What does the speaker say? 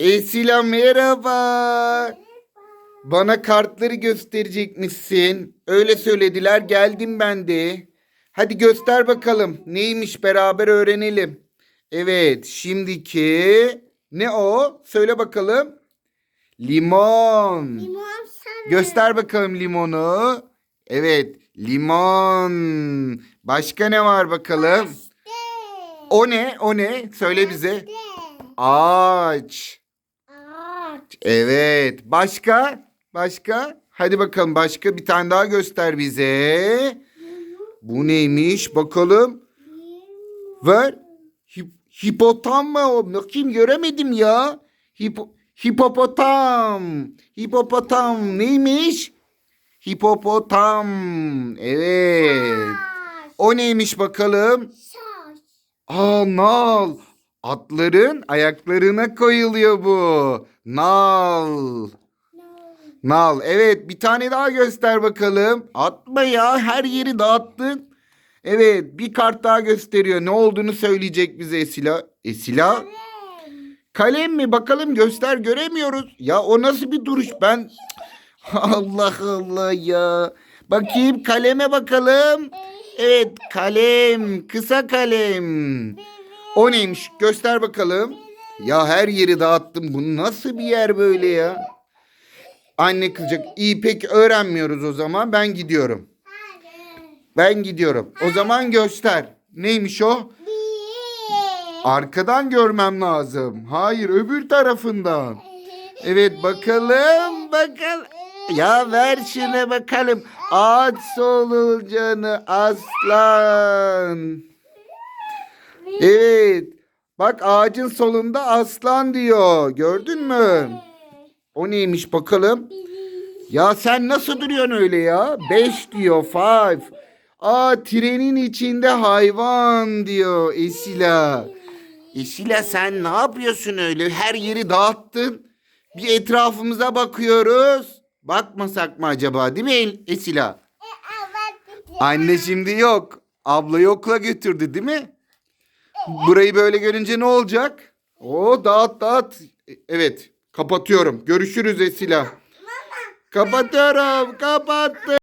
Esila merhaba. Bana kartları gösterecekmişsin. Öyle söylediler geldim ben de. Hadi göster bakalım. Neymiş beraber öğrenelim. Evet şimdiki ne o? Söyle bakalım. Limon. Limon sarı. Göster bakalım limonu. Evet limon. Başka ne var bakalım? De. O ne? O ne? Söyle bize. De. Ağaç. Evet. Başka? Başka? Hadi bakalım başka bir tane daha göster bize. Bu neymiş? Bakalım. Ver. Hip- hipotam mı o? Bakayım göremedim ya. Hipo hipopotam. Hipopotam neymiş? Hipopotam. Evet. O neymiş bakalım? Aa nal. Atların ayaklarına koyuluyor bu. Nal. Nal. Evet bir tane daha göster bakalım. Atma ya her yeri dağıttın. Evet bir kart daha gösteriyor. Ne olduğunu söyleyecek bize Esila. Esila? Kalem. Mi? Bakalım göster göremiyoruz. Ya o nasıl bir duruş? Ben Allah Allah ya. Bakayım kaleme bakalım. Evet kalem. Kısa kalem. O neymiş? Göster bakalım. Ya her yeri dağıttım. Bu nasıl bir yer böyle ya? Anne kızacak. İyi peki öğrenmiyoruz o zaman. Ben gidiyorum. Ben gidiyorum. O zaman göster. Neymiş o? Arkadan görmem lazım. Hayır öbür tarafından. Evet bakalım bakalım. Ya ver şuna bakalım. Ağaç solucanı aslan. Evet. Bak ağacın solunda aslan diyor. Gördün mü? O neymiş bakalım? Ya sen nasıl duruyorsun öyle ya? Beş diyor. Five. Aa trenin içinde hayvan diyor Esila. Esila sen ne yapıyorsun öyle? Her yeri dağıttın. Bir etrafımıza bakıyoruz. Bakmasak mı acaba değil mi Esila? Anne şimdi yok. Ablayı okula götürdü değil mi? Burayı böyle görünce ne olacak? O dağıt dağıt. Evet kapatıyorum. Görüşürüz Esila. Kapatıyorum kapattım.